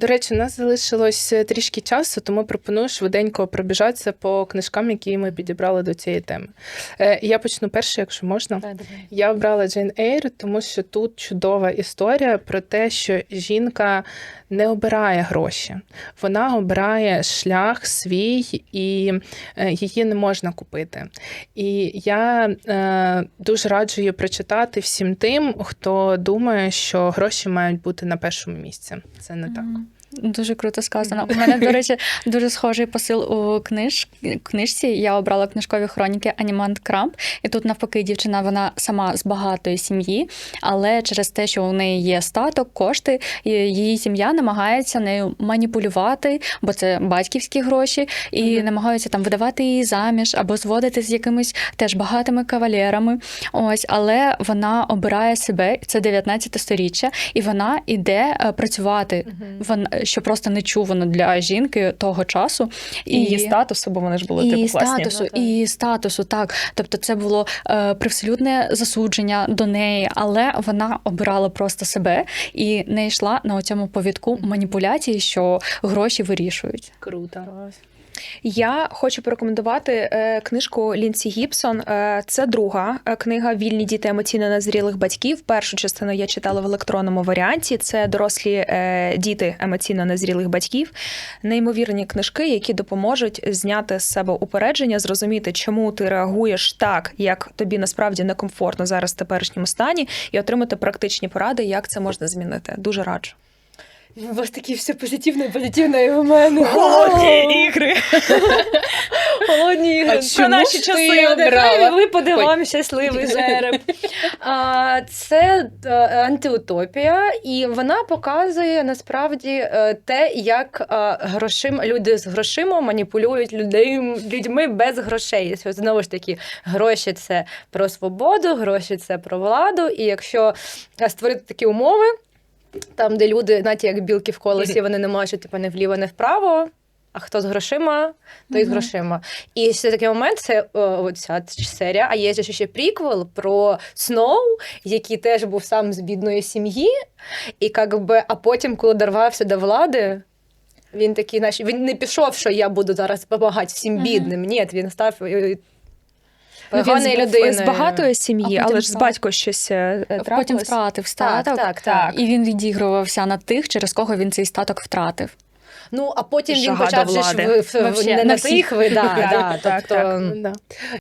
До речі, у нас залишилось е, трішки часу, тому пропоную швиденько пробіжатися по книжкам, які ми підібрали до цієї теми. Е, Я почну перше, якщо можна. Я обрала Джейн Ейр, тому що тут чудова історія про те, що жінка не обирає гроші, вона обирає шлях свій, і е, її не можна купити. І я е, дуже раджу її прочитати всім тим, хто думає, що гроші мають бути на першому місці. Це не так. Дуже круто сказано. У мене, до речі, дуже схожий посил у книж... книжці. Я обрала книжкові хроніки Анімант Крамп. І тут, навпаки, дівчина вона сама з багатої сім'ї, але через те, що у неї є статок, кошти, її сім'я намагається нею маніпулювати, бо це батьківські гроші, і Мгм. намагаються там видавати її заміж або зводити з якимись теж багатими кавалерами. Ось, але вона обирає себе, це 19 сторіччя, і вона іде е, працювати. Вона що просто нечувано для жінки того часу. І її статусу, бо вони ж були і типу класні. статусу, Ну, так. і статусу, так. Тобто, це було е, привселюдне засудження до неї, але вона обирала просто себе і не йшла на цьому повідку маніпуляції, що гроші вирішують. Круто. Я хочу порекомендувати е, книжку Лінсі Гібсон. Е, це друга е, книга Вільні діти емоційно незрілих батьків. Першу частину я читала в електронному варіанті. Це дорослі діти емоційно незрілих батьків. Неймовірні книжки, які допоможуть зняти з себе упередження, зрозуміти, чому ти реагуєш так, як тобі насправді некомфортно зараз в теперішньому стані, і отримати практичні поради, як це можна змінити. Дуже раджу. У вас такі все позитивне, позитивне і у мене. Холодні ігри. Холодні ігри. А Про чому наші ж часи обрала. Випаде вам щасливий жереб. Це е, антиутопія, і вона показує насправді е, те, як е, грошим люди з грошима маніпулюють людей, людьми без грошей. Знову ж таки, гроші це про свободу, гроші це про владу. І якщо створити такі умови. Там, де люди, знаєте, як білки в колесі, вони не можуть типу, не вліво, не вправо. А хто з грошима, той з грошима. І ще такий момент це о, оця серія. А є ще приквел про Сноу, який теж був сам з бідної сім'ї. І как би, а потім, коли дорвався до влади, він такий, знаєш, він не пішов, що я буду зараз допомагати всім бідним. Ні, він став е, Ну, поганою людиною. з багатої сім'ї, А але ж з батько щось е, Потім трапилось. втратив Так, так, так. І він відігрувався на тих, через кого він цей статок втратив. Ну, а потім він почав же ж в, в, не на всіх. всіх ви, да, Так, да, так, тобто.